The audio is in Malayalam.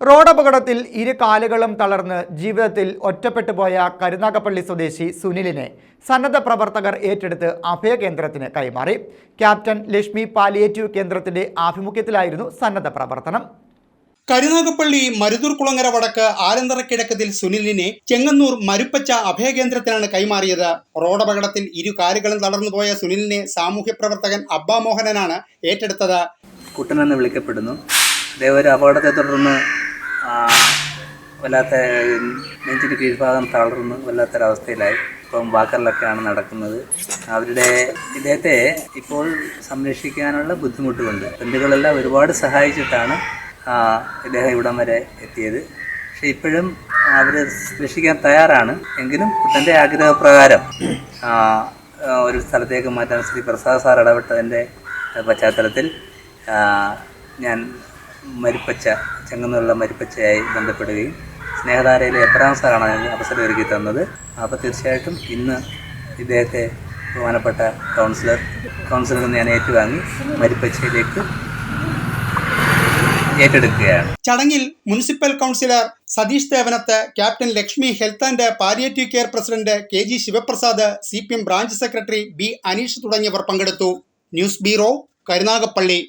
റോഡപകടത്തിൽ ഇരു കാലുകളും തളർന്ന് ജീവിതത്തിൽ ഒറ്റപ്പെട്ടു പോയ കരുനാഗപ്പള്ളി സ്വദേശി സുനിലിനെ സന്നദ്ധ പ്രവർത്തകർ ഏറ്റെടുത്ത് അഭയകേന്ദ്രത്തിന് കൈമാറി. ക്യാപ്റ്റൻ ലക്ഷ്മി പാലിയേറ്റീവ് കേന്ദ്രത്തിന്റെ ആഭിമുഖ്യത്തിലായിരുന്നു സന്നദ്ധ പ്രവർത്തനം. കരുനാഗപ്പള്ളി മരുതൂർ കുളങ്ങര വടക്ക് ആലന്തറ കിഴക്കത്തിൽ സുനിലിനെ ചെങ്ങന്നൂർ മരുപ്പച്ച അഭയകേന്ദ്രത്തിനാണ് കൈമാറിയത്. റോഡപകടത്തിൽ ഇരു കാലുകളും തളർന്നുപോയ സുനിലിനെ സാമൂഹ്യ പ്രവർത്തകൻ അബ്ബാ മോഹനനാണ് ഏറ്റെടുത്തത്. കുട്ടനെന്ന് വിളിക്കപ്പെടുന്നു. അദ്ദേഹം ഒരു അപകടത്തെ തുടർന്ന് വല്ലാത്ത നെഞ്ചിന്റെ കീഴ്ഭാഗം തളർന്ന് വല്ലാത്തൊരവസ്ഥയിലായി. ഇപ്പം വാക്കറിലൊക്കെയാണ് നടക്കുന്നത്. അവരുടെ ഇദ്ദേഹത്തെ ഇപ്പോൾ സംരക്ഷിക്കാനുള്ള ബുദ്ധിമുട്ടുകളുണ്ട് ബന്ധുക്കളെല്ലാം ഒരുപാട് സഹായിച്ചിട്ടാണ് ഇദ്ദേഹം ഇവിടം വരെ എത്തിയത്. പക്ഷേ ഇപ്പോഴും അവർ രക്ഷിക്കാൻ തയ്യാറാണ്. എങ്കിലും കുട്ടന്റെ ആഗ്രഹപ്രകാരം ഒരു സ്ഥലത്തേക്ക് മാറ്റാൻ ശ്രീ പ്രസാദ് സാർ ഇടപെട്ടതിന്റെ പശ്ചാത്തലത്തിൽ ഞാൻ മരിപ്പച്ച ചെങ്ങന്നുള്ള മരിപ്പച്ചയായി ബന്ധപ്പെടുകയും സ്നേഹധാരയിലെ എബ്രാം സാറാണ് അതിന് അവസരം ഒരുക്കി തന്നത്. അപ്പോൾ തീർച്ചയായിട്ടും ഇന്ന് ഇദ്ദേഹത്തെ ബഹുമാനപ്പെട്ട കൗൺസിലർ കൗൺസിലറിൽ നിന്ന് ഞാൻ ഏറ്റുവാങ്ങി മരിപ്പച്ചയിലേക്ക് ഏറ്റെടുക്കുകയാണ്. ചടങ്ങിൽ municipal councillor Satheesh Devanath captain Lakshmi health and palliative care president K G Sivaprasad C P M branch secretary B Aneesh തുടങ്ങിയവർ പങ്കെടുത്തു. News bureau Karunagappally.